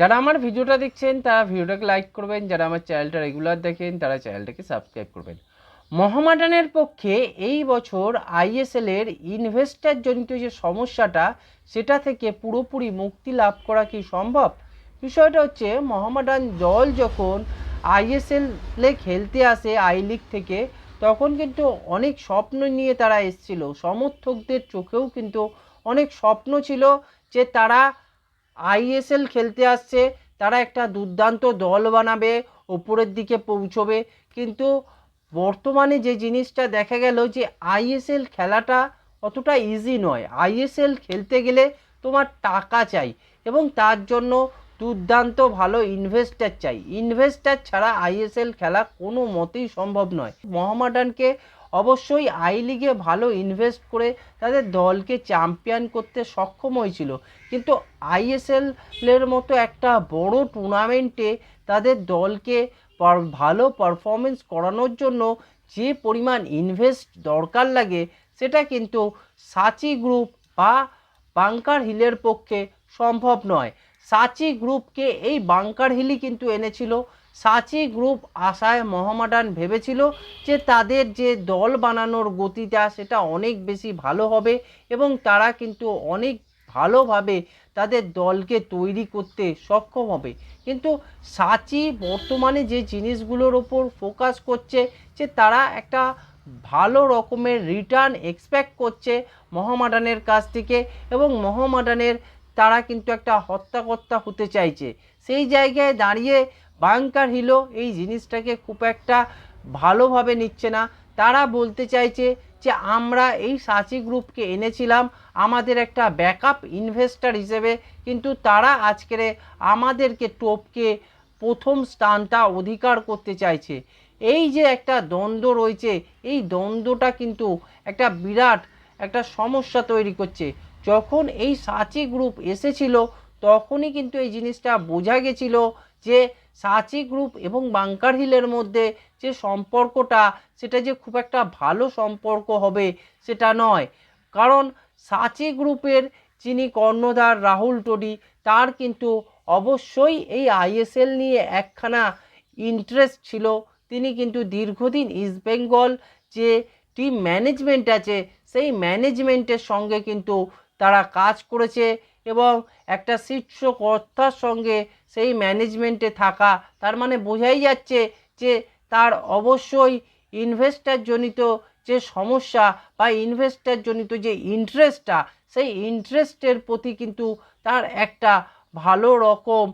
যারা আমার ভিডিওটা দেখছেন, তারা ভিডিওটাকে লাইক করবেন। যারা আমার চ্যানেলটা রেগুলার দেখেন, তারা চ্যানেলটাকে সাবস্ক্রাইব করবেন। মহামাডানের পক্ষে এই বছর আইএসএল এর ইনভেস্টার জনিত যে সমস্যাটা, সেটা থেকে পুরোপুরি মুক্তি লাভ করা কি সম্ভব? বিষয়টা হচ্ছে, মহামাডান দল যখন আইএসএলে খেলতে আসে আই লিগ থেকে, তখন কিন্তু অনেক স্বপ্ন নিয়ে তারা এসেছিল। সমর্থকদের চোখেও কিন্তু অনেক স্বপ্ন ছিল যে তারা আইএসএল খেলতে আসছে, তারা একটা দুর্দান্ত দল বানাবে, ওপরের দিকে পৌঁছবে। কিন্তু বর্তমানে যে জিনিসটা দেখা গেল যে আইএসএল খেলাটা অতটা ইজি নয়। আইএসএল খেলতে গেলে তোমার টাকা চাই এবং তার জন্য দুর্দান্ত ভালো ইনভেস্টার চাই। ইনভেস্টার ছাড়া আইএসএল খেলা কোনো মতেই সম্ভব নয়। মোহামেডানকে অবশ্যই আই লিগে ভালো ইনভেস্ট করে তাদের দলকে চ্যাম্পিয়ন করতে সক্ষম হয়েছিল। কিন্তু আইএসএলের মতো একটা বড় টুর্নামেন্টে তাদের দলকে ভালো পারফরমেন্স করানোর জন্য যে পরিমাণ ইনভেস্ট দরকার লাগে, সেটা কিন্তু সাচি গ্রুপ বা বাংকার হিলের পক্ষে সম্ভব নয়। সাচি গ্রুপকে এই বাংকার হিলই কিন্তু এনেছিল। সাচি গ্রুপ আশায় মহামাডান ভেবেছিল যে তাদের যে দল বানানোর গতিটা সেটা অনেক বেশি ভালো হবে এবং তারা কিন্তু অনেক ভালোভাবে তাদের দলকে তৈরি করতে সক্ষম হবে। কিন্তু সাচি বর্তমানে যে জিনিসগুলোর ওপর ফোকাস করছে যে তারা একটা ভালো রকমের রিটার্ন এক্সপেক্ট করছে মোহামেডানের কাছ থেকে এবং মোহামেডানের তারা কিন্তু একটা হত্যাকর্তা হতে চাইছে। সেই জায়গায় দাঁড়িয়ে বাংকার হিলো এই জিনিসটাকে খুব একটা ভালোভাবে নিচ্ছে না। তারা বলতে চাইছে যে, আমরা এই সাচি গ্রুপকে এনেছিলাম, আমাদের একটা ব্যাকআপ ইনভেস্টার হিসেবে, কিন্তু তারা আজকের আমাদেরকে টপকে প্রথম স্থানটা অধিকার করতে চাইছে। এই যে একটা দ্বন্দ্ব রয়েছে, এই দ্বন্দ্বটা কিন্তু একটা বিরাট একটা সমস্যা তৈরি করছে। যখন এই সাচি গ্রুপ এসেছিল, তখনই কিন্তু এই জিনিসটা বোঝা গেছিল যে সাচি গ্রুপ এবং বাংকার হিলের মধ্যে যে সম্পর্কটা, সেটা যে খুব একটা ভালো সম্পর্ক হবে, সেটা নয়। কারণ সাচি গ্রুপের যিনি কর্ণধার রাহুল টোডি, তার কিন্তু অবশ্যই এই আইএসএল নিয়ে একখানা ইন্টারেস্ট ছিল। তিনি কিন্তু দীর্ঘদিন ইস্টবেঙ্গল যে টিম ম্যানেজমেন্ট আছে, সেই ম্যানেজমেন্টের সঙ্গে কিন্তু তারা কাজ করেছে। এবং একটা শীর্ষকর্তার সঙ্গে সেই ম্যানেজমেন্টে থাকা, তার মানে বোঝাই যাচ্ছে যে তার অবশ্যই ইনভেস্টার জনিত যে সমস্যা বা ইনভেস্টার জনিত যে ইন্টারেস্টটা সেই ইন্টারেস্টের প্রতি কিন্তু তার একটা ভালো রকম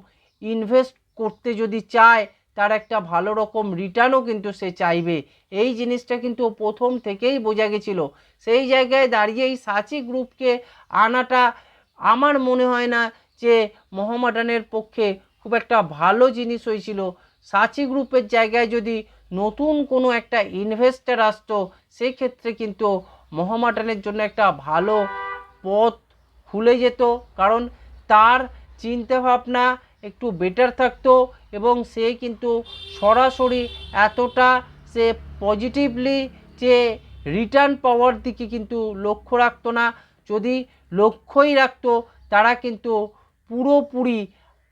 ইনভেস্ট করতে যদি চায়, তার একটা ভালো রকম রিটার্নও কিন্তু সে চাইবে। এই জিনিসটা কিন্তু প্রথম থেকেই বোঝা গেছিল। সেই জায়গায় দাঁড়িয়ে এই সাচি গ্রুপকে আনাটা আমার মনে হয় না যে মোহামেডানের পক্ষে খুব একটা ভালো জিনিস হয়েছিল। সাচি গ্রুপের জায়গায় যদি নতুন কোনো একটা ইনভেস্টার আসতো, সেক্ষেত্রে কিন্তু মোহামেডানের জন্য একটা ভালো পথ খুলে যেত। কারণ তার চিন্তাভাবনা একটু বেটার থাকতো এবং সে কিন্তু সরাসরি এতটা সে পজিটিভলি যে রিটার্ন পাওয়ার দিকে কিন্তু লক্ষ্য রাখতো না। যদি লক্ষ্যই রাখতো, তারা কিন্তু পুরোপুরি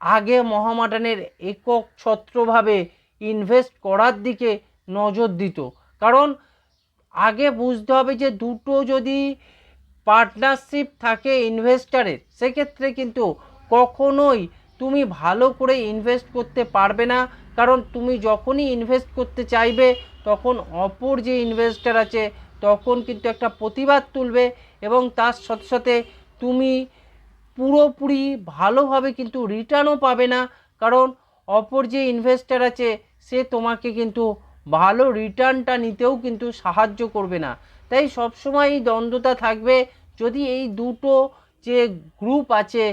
আগে মোহামেডানের একক ছত্রভাবে ইনভেস্ট করার দিকে নজর দিত। কারণ আগে বুঝতে হবে যে দুটো যদি পার্টনারশিপ থাকে ইনভেস্টারের সেক্ষেত্রে কিন্তু কখনোই তুমি ভালো করে ইনভেস্ট করতে পারবে না। কারণ তুমি যখনই ইনভেস্ট করতে চাইবে, তখন অপর যে ইনভেস্টার আছে তখন কিন্তু একটা প্রতিবাদ তুলবে এবং তার সাথে সাথে তুমি পুরোপুরি ভালোভাবে কিন্তু রিটার্নও পাবে না। কারণ অপর যে ইনভেস্টার আছে, সে তোমাকে কিন্তু ভালো রিটার্নটা নিতেও কিন্তু সাহায্য করবে না। তাই সবসময় এই দ্বন্দ্বটা থাকবে। যদি এই দুটো যে গ্রুপ আছে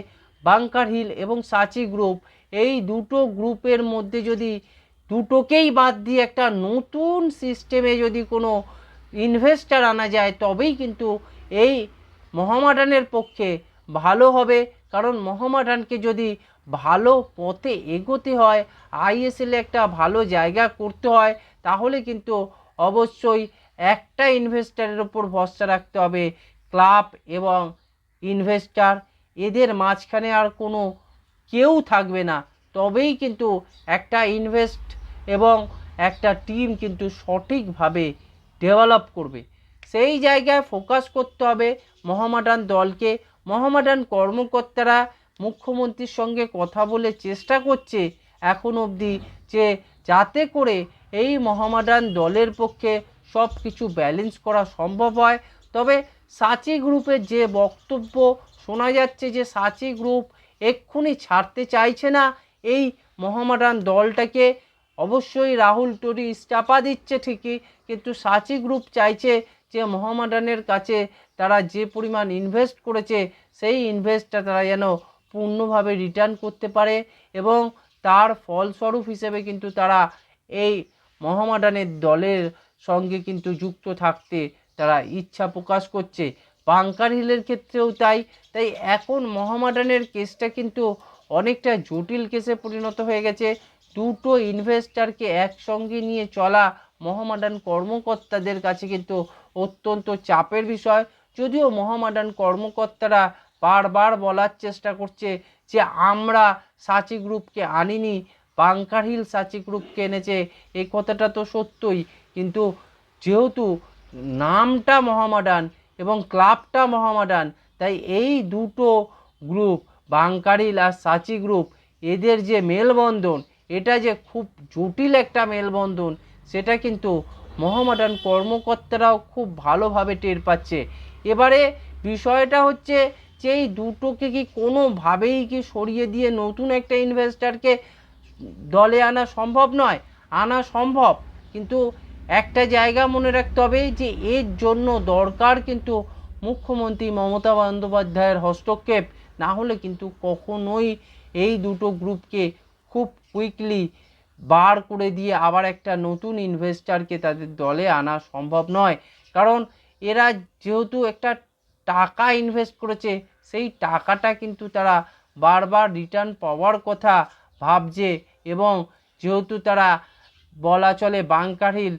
বাংকার হিল এবং সাচি গ্রুপ এই দুটো গ্রুপের মধ্যে যদি দুটোকেই বাদ দিয়ে একটা নতুন সিস্টেমে যদি কোনো ইনভেস্টার আনা যায়, তবেই কিন্তু এই মহামাডানের পক্ষে ভালো হবে। কারণ মহামাডানকে যদি ভালো পথে এগোতে হয়, আইএসএলে একটা ভালো জায়গা করতে হয়, তাহলে কিন্তু অবশ্যই একটা ইনভেস্টারের ওপর ভরসা রাখতে হবে, ক্লাব এবং ইনভেস্টার এদের মাঝখানে আর কোনো কেউ থাকবে না। তবেই কিন্তু একটা ইনভেস্ট এবং একটা টিম কিন্তু সঠিকভাবে ডেভেলপ করবে। সেই জায়গায় ফোকাস করতে হবে মহামাডান দলকে। মহামাডান কর্মকর্তারা মুখ্যমন্ত্রীর সঙ্গে কথা বলে চেষ্টা করছে এখন অবধি যে যাতে করে এই মহামাডান দলের পক্ষে সব কিছু ব্যালেন্স করা সম্ভব হয়। তবে সাচি গ্রুপের যে বক্তব্য শোনা যাচ্ছে যে সাচি গ্রুপ এক্ষুনি ছাড়তে চাইছে না, এই মহামাডান দলটাকে অবশ্যই রাহুল টরি ইস্টাপা দিচ্ছে ঠিকই, কিন্তু সাচি গ্রুপ চাইছে যে মহামাডানের কাছে তারা যে পরিমাণ ইনভেস্ট করেছে, সেই ইনভেস্টটা তারা যেন পূর্ণভাবে রিটার্ন করতে পারে এবং তার ফলস্বরূপ হিসেবে কিন্তু তারা এই মহামাডানের দলের সঙ্গে কিন্তু যুক্ত থাকতে তারা ইচ্ছা প্রকাশ করছে। বাংকার হিলের ক্ষেত্রেও তাই তাই এখন মহামাডানের কেসটা কিন্তু অনেকটা জটিল কেসে পরিণত হয়ে গেছে। দুটো ইনভেস্টারকে একসঙ্গে নিয়ে চলা মহামাডান কর্মকর্তাদের কাছে কিন্তু অত্যন্ত চাপের বিষয়। যদিও মহামাডান কর্মকর্তারা বারবার বলার চেষ্টা করছে যে, আমরা সাচি গ্রুপকে আনিনি, বাংকার হিল সাচি গ্রুপকে এনেছে এই কথাটা তো সত্যই। কিন্তু যেহেতু নামটা মহামাডান এবং ক্লাবটা মহামাডান, তাই এই দুটো গ্রুপ বাংকারিল আর সাচি গ্রুপ, এদের যে মেলবন্ধন এটা যে খুব জটিল একটা মেলবন্ধন, সেটা কিন্তু মহামাডান কর্মকর্তারাও খুব ভালোভাবে টের পাচ্ছে। এবারে বিষয়টা হচ্ছে যে এই দুটোকে কি কোনোভাবেই কি সরিয়ে দিয়ে নতুন একটা ইনভেস্টারকে দলে আনা সম্ভব নয়? আনা সম্ভব, কিন্তু একটা জায়গা মনে রাখতে হবে যে এর জন্য দরকার কিন্তু মুখ্যমন্ত্রী মমতা বন্দ্যোপাধ্যায়ের হস্তক্ষেপ। না হলে কিন্তু কখনোই এই দুটো গ্রুপকে কুইকলি বার করে দিয়ে আবার একটা নতুন ইনভেস্টারকে তাদের দলে আনা সম্ভব নয়। কারণ এরা যেহেতু একটা টাকা ইনভেস্ট করেছে, সেই টাকাটা কিন্তু তারা বারবার রিটার্ন পাওয়ার কথা ভাবছে এবং যেহেতু তারা বলা চলে বাংকার হিল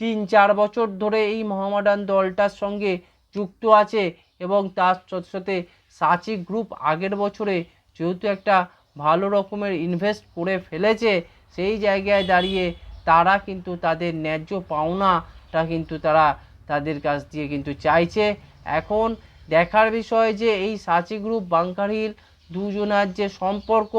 তিন চার বছর ধরে এই মহামাডান দলটার সঙ্গে যুক্ত আছে এবং তার সাথে সাথে সাচি গ্রুপ আগের বছরে যেহেতু একটা ভালো রকমের ইনভেস্ট করে ফেলেছে, সেই জায়গায় দাঁড়িয়ে তারা কিন্তু তাদের ন্যায্য পাওনাটা কিন্তু তারা তাদের কাছ দিয়ে কিন্তু চাইছে। এখন দেখার বিষয় যে এই সাচি গ্রুপ বাংকার হিল দুজনার যে সম্পর্ক,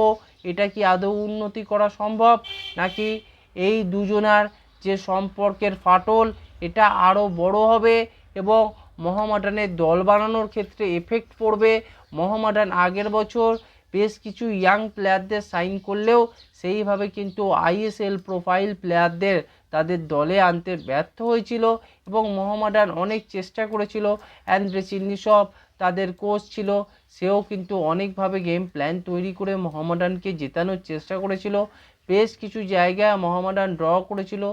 এটা কি আদৌ উন্নতি করা সম্ভব? নাকি এই দুজনার যে সম্পর্কের ফাটল, এটা আরও বড় হবে এবং মহামাডানের দল বানানোর ক্ষেত্রে এফেক্ট পড়বে? মহামাডান আগের বছর বেশ কিছু ইয়াং প্লেয়ারদের সাইন করলেও সেইভাবে কিন্তু আইএসএল প্রোফাইল প্লেয়ারদের তাদের দলে আনতে ব্যর্থ হয়েছিল এবং মোহামেডান অনেক চেষ্টা করেছিল। অ্যান্ড্রে চিন্নিসব তাদের কোচ ছিল, সেও কিন্তু অনেকভাবে গেম প্ল্যান তৈরি করে মোহামেডানকে জেতানোর চেষ্টা করেছিল। বেশ কিছু জায়গায় মোহামেডান ড্র করেছিল,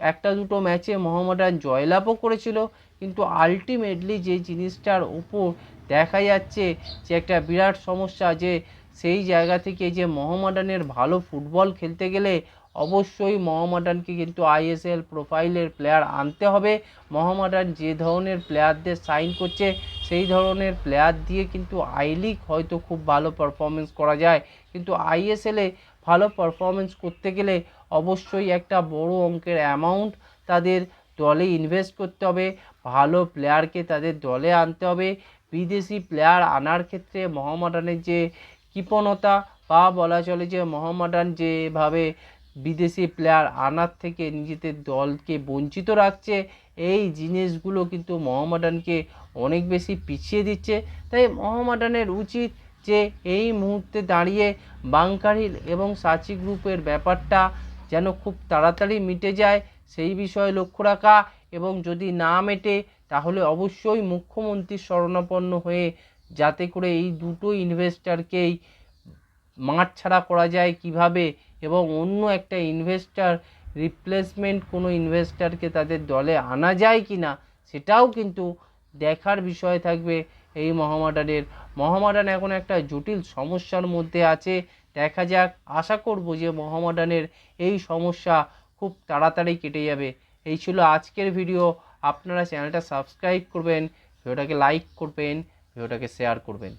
একটা দুটো ম্যাচে মোহামেডান জয়লাভও করেছিল। কিন্তু আলটিমেটলি যে জিনিসটার উপর দেখা যাচ্ছে যে একটা বিরাট সমস্যা যে সেই জায়গা থেকে যে মোহামেডানের ভালো ফুটবল খেলতে গেলে অবশ্যই মোহামেডানকে কিন্তু আইএসএল প্রোফাইলের প্লেয়ার আনতে হবে। মোহামেডান যে ধরনের প্লেয়ারদের সাইন করছে, সেই ধরনের প্লেয়ার দিয়ে কিন্তু আই লিগ হয়তো খুব ভালো পারফরমেন্স করা যায়। কিন্তু আইএসএলে ভালো পারফরমেন্স করতে গেলে অবশ্যই একটা বড় অঙ্কের অ্যামাউন্ট তাদের দলে ইনভেস্ট করতে হবে। ভালো প্লেয়ারকে তাদের দলে আনতে হবে। বিদেশি প্লেয়ার আনার ক্ষেত্রে মোহামেডানের যে কৃপণতা বা বলা চলে যে মোহামেডান যেভাবে বিদেশি প্লেয়ার আনার থেকে নিজেদের দলকে বঞ্চিত রাখছে, এই জিনিসগুলো কিন্তু মোহামেডানকে অনেক বেশি পিছিয়ে দিচ্ছে। তাই মোহামেডানের উচিত যে এই মুহূর্তে দাঁড়িয়ে বাংকারিল এবং সাচি গ্রুপের ব্যাপারটা যেন খুব তাড়াতাড়ি মিটে যায়, সেই বিষয়ে লক্ষ্য রাখা এবং যদি না মেটে, তাহলে অবশ্যই মুখ্যমন্ত্রীর শরণাপন্ন হয়ে যাতে করে এই দুটো ইনভেস্টারকেই মাঠ ছাড়া করা যায় কীভাবে এবং অন্য একটা ইনভেস্টার রিপ্লেসমেন্ট কোনো ইনভেস্টারকে তাদের দলে আনা যায় কি না সেটাও কিন্তু দেখার বিষয় থাকবে এই মহামাডানের। মহামাডান এখন একটা জটিল সমস্যার মধ্যে আছে। দেখা যাক, আশা করব যে মহামাডানের এই সমস্যা খুব তাড়াতাড়ি কেটে যাবে। এই ছিল আজকের ভিডিও আপনারা চ্যানেলটা সাবস্ক্রাইব করবেন, ভিডিওটাকে লাইক করবেন। ভিডিওটাকে শেয়ার করবেন।